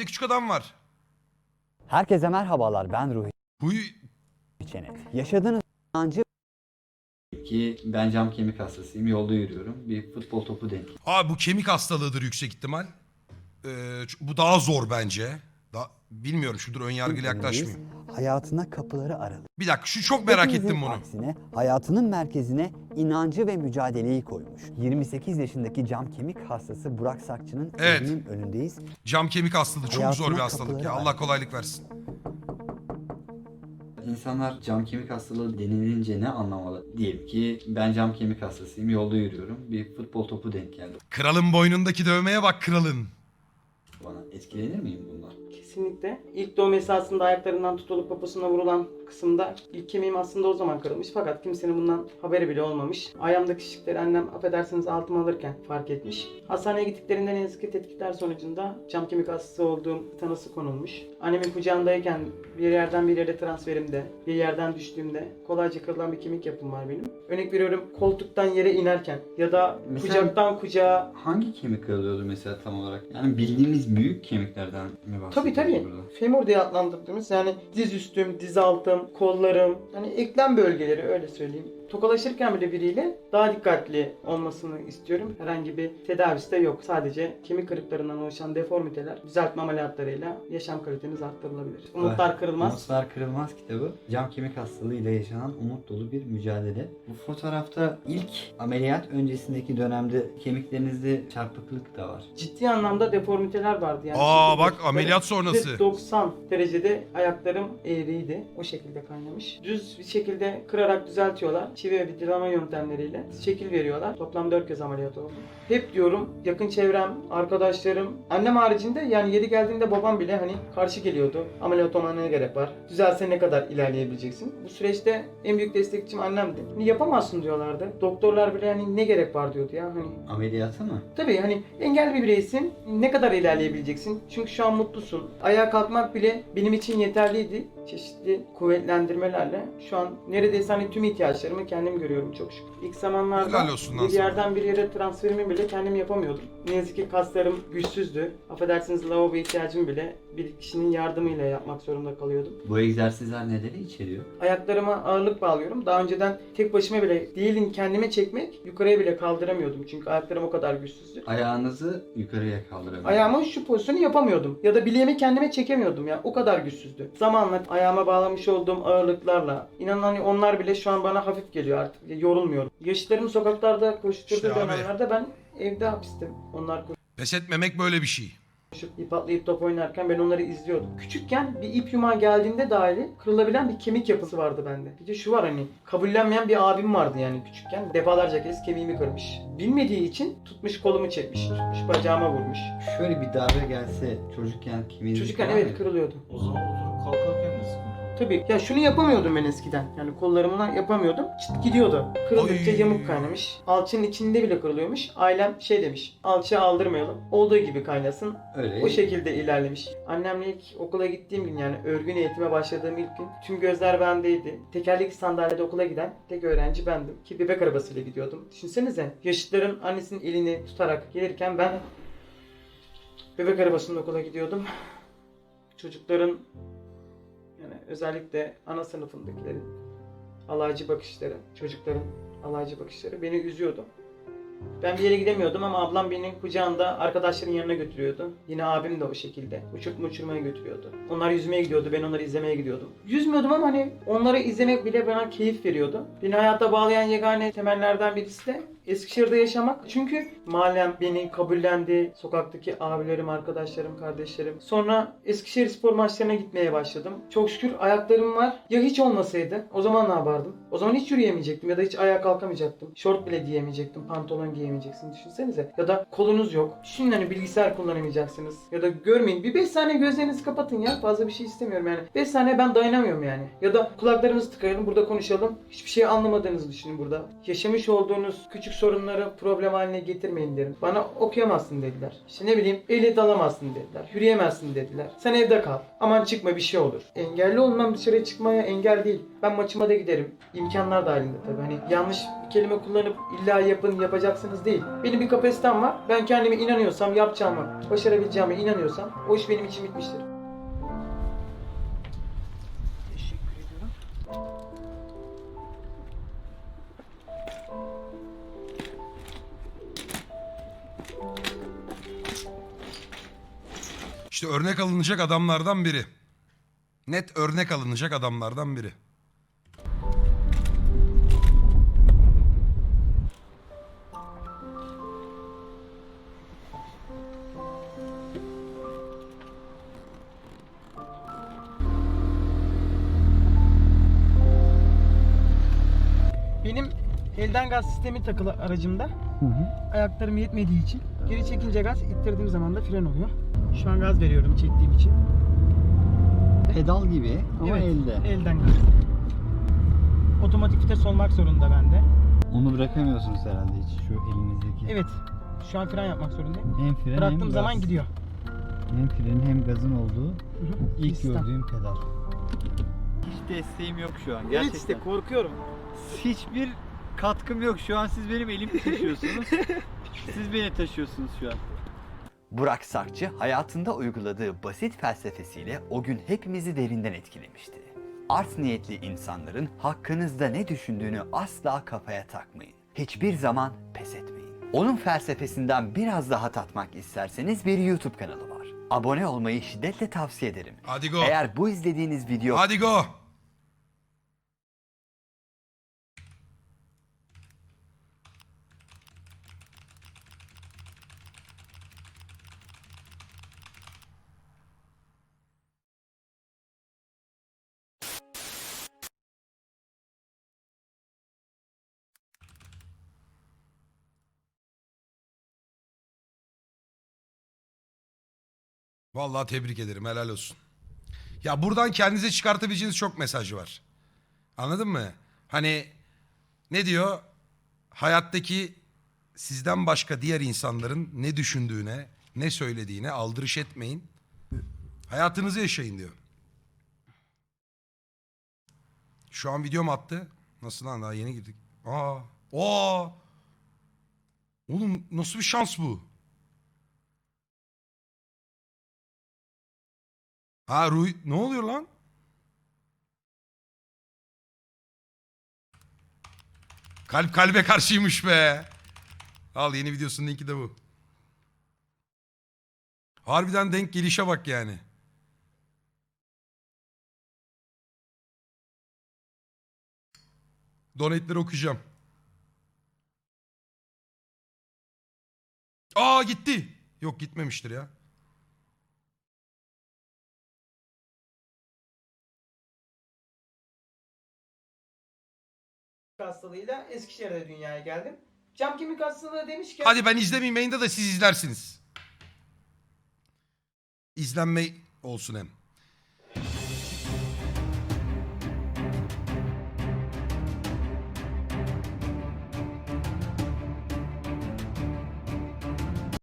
bir de küçük adam var. Herkese merhabalar ben Ruhi Huy. Çenet. Yaşadığınız inancı ki ben cam kemik hastasıyım. Yolda yürüyorum. Bir futbol topu denk Abi bu kemik hastalığıdır yüksek ihtimal. Ee, bu daha zor bence. Da, bilmiyorum şudur ön yargıyla yaklaşmayayım. hayatına kapıları aralı. Bir dakika şu çok merak Hepimizin ettim bunu. Aksine hayatının merkezine inancı ve mücadeleyi koymuş. 28 yaşındaki cam kemik hastası Burak Sakçı'nın Evet. evinin önündeyiz. Cam kemik hastalığı çok Hayatına zor bir hastalık ya. kapıları Allah kolaylık versin. İnsanlar cam kemik hastalığı denilince ne anlamalı? Diyelim ki ben cam kemik hastasıyım. Yolda yürüyorum. Bir futbol topu denk geldi Kralın boynundaki dövmeye bak kralın. Bana. Etkilenir miyim bundan? Kesinlikle. İlk doğum esasında ayaklarından tutulup poposuna vurulan kısımda ilk kemiğim aslında o zaman kırılmış fakat kimsenin bundan haberi bile olmamış. Ayağımdaki şişlikleri annem affedersiniz altıma alırken fark etmiş. Hastaneye gittiklerinde ne yazık ki tetkikler sonucunda cam kemik hastası olduğum tanısı konulmuş. Annemin kucağındayken bir yerden bir yere transferimde, bir yerden düştüğümde kolayca kırılan bir kemik yapım var benim. Örnek veriyorum koltuktan yere inerken ya da Mesela- kucaktan kucağa Hangi kemik kırılıyordu mesela tam olarak? Yani bildiğimiz büyük kemiklerden mi bahsediyoruz Tabii tabii. burada? Femur diye adlandırdığımız yani diz üstüm, diz altım, kollarım, hani eklem bölgeleri öyle söyleyeyim. Tokalaşırken bile biriyle daha dikkatli olmasını istiyorum. Herhangi bir tedavisi de yok. Sadece kemik kırıklarından oluşan deformiteler düzeltme ameliyatlarıyla yaşam kaliteniz arttırılabilir. Umutlar kırılmaz. Umutlar Kırılmaz kitabı cam kemik hastalığıyla yaşanan umut dolu bir mücadele. Bu fotoğrafta ilk ameliyat öncesindeki dönemde kemiklerinizde çarpıklık da var. Ciddi anlamda deformiteler vardı yani. Aa bak ameliyat sonrası. 90 derecede ayaklarım eğriydi. O şekilde kaynamış. Düz bir şekilde kırarak düzeltiyorlar. Çivi ve vidalama yöntemleriyle şekil veriyorlar. Toplam 4 kez ameliyat oldum. Hep diyorum yakın çevrem, arkadaşlarım, annem haricinde yani yeri geldiğinde babam bile hani karşı geliyordu. Ameliyat olmana ne gerek var? Düzelse ne kadar ilerleyebileceksin? Bu süreçte en büyük destekçim annemdi. Hani yapamazsın diyorlardı. Doktorlar bile hani ne gerek var diyordu ya hani Ameliyata mı? Tabii hani engelli bir bireysin. Ne kadar ilerleyebileceksin? Çünkü şu an mutlusun. Ayağa kalkmak bile benim için yeterliydi. Çeşitli kuvvetlendirmelerle şu an neredeyse hani tüm ihtiyaçlarımı kendim görüyorum çok şükür. İlk zamanlarda Helal olsun bir sana. yerden bir yere transferimi bile kendim yapamıyordum. Ne yazık ki kaslarım güçsüzdü. Affedersiniz lavabo ihtiyacımı bile bir kişinin yardımıyla yapmak zorunda kalıyordum. Bu egzersizler neleri içeriyor? Ayaklarıma ağırlık bağlıyorum. Daha önceden tek başıma bile değilim kendime çekmek yukarıya bile kaldıramıyordum. Çünkü ayaklarım o kadar güçsüzdü. Ayağınızı yukarıya kaldırabilir. Ayağımın şu pozisyonu yapamıyordum. Ya da bileğimi kendime çekemiyordum ya. O kadar güçsüzdü. Zamanla ayağıma bağlamış olduğum ağırlıklarla inanın hani onlar bile şu an bana hafif geliyor artık. Yorulmuyorum. Yaşıtlarım sokaklarda koşturduğu İşte abi. dönemlerde ben evde hapistim. Onlar Pes etmemek böyle bir şey. Koşup ip atlayıp top oynarken ben onları izliyordum. Küçükken bir ip yumağı geldiğinde dahili kırılabilen bir kemik yapısı vardı bende. Bir de şu var hani kabullenmeyen bir abim vardı yani küçükken. Defalarca kez kemiğimi kırmış. Bilmediği için tutmuş kolumu çekmiş. Tutmuş bacağıma vurmuş. Şöyle bir darbe gelse çocukken kimin Çocukken evet kırılıyordu. O zaman Tabii. Ya şunu yapamıyordum ben eskiden. Yani kollarımla yapamıyordum. Çıt gidiyordu. Kırıldıkça Oy. yamuk kaynamış. Alçının içinde bile kırılıyormuş. Ailem şey demiş. Alçıya aldırmayalım. Olduğu gibi kaynasın. Öyle. O şekilde ilerlemiş. Annemle ilk okula gittiğim gün yani örgün eğitime başladığım ilk gün tüm gözler bendeydi. Tekerlekli sandalyede okula giden tek öğrenci bendim. Ki bebek arabasıyla gidiyordum. Düşünsenize yaşıtlarım annesinin elini tutarak gelirken ben bebek arabasında okula gidiyordum. Çocukların özellikle ana sınıfındakilerin alaycı bakışları, çocukların alaycı bakışları beni üzüyordu. Ben bir yere gidemiyordum ama ablam beni kucağında arkadaşların yanına götürüyordu. Yine abim de o şekilde. Uçurtma uçurmaya götürüyordu. Onlar yüzmeye gidiyordu, ben onları izlemeye gidiyordum. Yüzmüyordum ama hani onları izlemek bile bana keyif veriyordu. Beni hayata bağlayan yegane temellerden birisi de Eskişehir'de yaşamak. Çünkü mahallem beni kabullendi. Sokaktaki abilerim, arkadaşlarım, kardeşlerim. Sonra Eskişehir spor maçlarına gitmeye başladım. Çok şükür ayaklarım var. Ya hiç olmasaydı o zaman ne yapardım? O zaman hiç yürüyemeyecektim ya da hiç ayağa kalkamayacaktım. Şort bile giyemeyecektim, pantolon giyemeyeceksin düşünsenize. Ya da kolunuz yok. Düşünün hani bilgisayar kullanamayacaksınız. Ya da görmeyin. Bir 5 saniye gözlerinizi kapatın ya. Fazla bir şey istemiyorum yani. 5 saniye ben dayanamıyorum yani. Ya da kulaklarınızı tıkayalım burada konuşalım. Hiçbir şey anlamadığınızı düşünün burada. Yaşamış olduğunuz küçük sorunları problem haline getirmeyin derim. Bana okuyamazsın dediler. İşte ne bileyim ehliyet alamazsın dediler. Yürüyemezsin dediler. Sen evde kal. Aman çıkma bir şey olur. Engelli olmam dışarı çıkmaya engel değil. Ben maçıma da giderim. İmkanlar dahilinde tabii. Hani yanlış bir kelime kullanıp illa yapın yapacaksınız değil. Benim bir kapasitem var. Ben kendime inanıyorsam yapacağımı, başarabileceğime inanıyorsam o iş benim için bitmiştir. İşte örnek alınacak adamlardan biri. Net örnek alınacak adamlardan biri. Elden gaz sistemi takılı aracımda. Ayaklarım yetmediği için geri çekince gaz, ittirdiğim zaman da fren oluyor. Şu an gaz veriyorum çektiğim için. Pedal gibi ama Evet, elde. Elden gaz. Otomatik vites olmak zorunda bende. Onu bırakamıyorsunuz herhalde hiç şu elinizdeki. Evet. Şu an fren yapmak zorundayım. Hem fren Bıraktığım hem zaman gaz. gidiyor. Hem frenin hem gazın olduğu Hı hı. ilk Sistem. gördüğüm pedal. Hiç desteğim yok şu an Evet işte korkuyorum. Hiçbir katkım yok. Şu an siz benim elimi taşıyorsunuz. siz beni taşıyorsunuz şu an. Burak Sakçı hayatında uyguladığı basit felsefesiyle o gün hepimizi derinden etkilemişti. Art niyetli insanların hakkınızda ne düşündüğünü asla kafaya takmayın. Hiçbir zaman pes etmeyin. Onun felsefesinden biraz daha tatmak isterseniz bir YouTube kanalı var. Abone olmayı şiddetle tavsiye ederim. Hadi go. Eğer bu izlediğiniz video Hadi go. Vallahi tebrik ederim. Helal olsun. Ya buradan kendinize çıkartabileceğiniz çok mesaj var. Anladın mı? Hani ne diyor? Hayattaki sizden başka diğer insanların ne düşündüğüne, ne söylediğine aldırış etmeyin. Hayatınızı yaşayın diyor. Şu an video mu attı? Nasıl lan daha yeni girdik. Aa. Aa. Oğlum nasıl bir şans bu? Ha Ruy ne oluyor lan? Kalp kalbe karşıymış be. Al yeni videosunun linki de bu. Harbiden denk gelişe bak yani. Donate'leri okuyacağım. Aa gitti. Yok gitmemiştir ya. Hastalığıyla Eskişehir'de dünyaya geldim. Cam kemik hastalığı demişken Hadi ben izlemeyeyim yayında da siz izlersiniz. İzlenme olsun hem.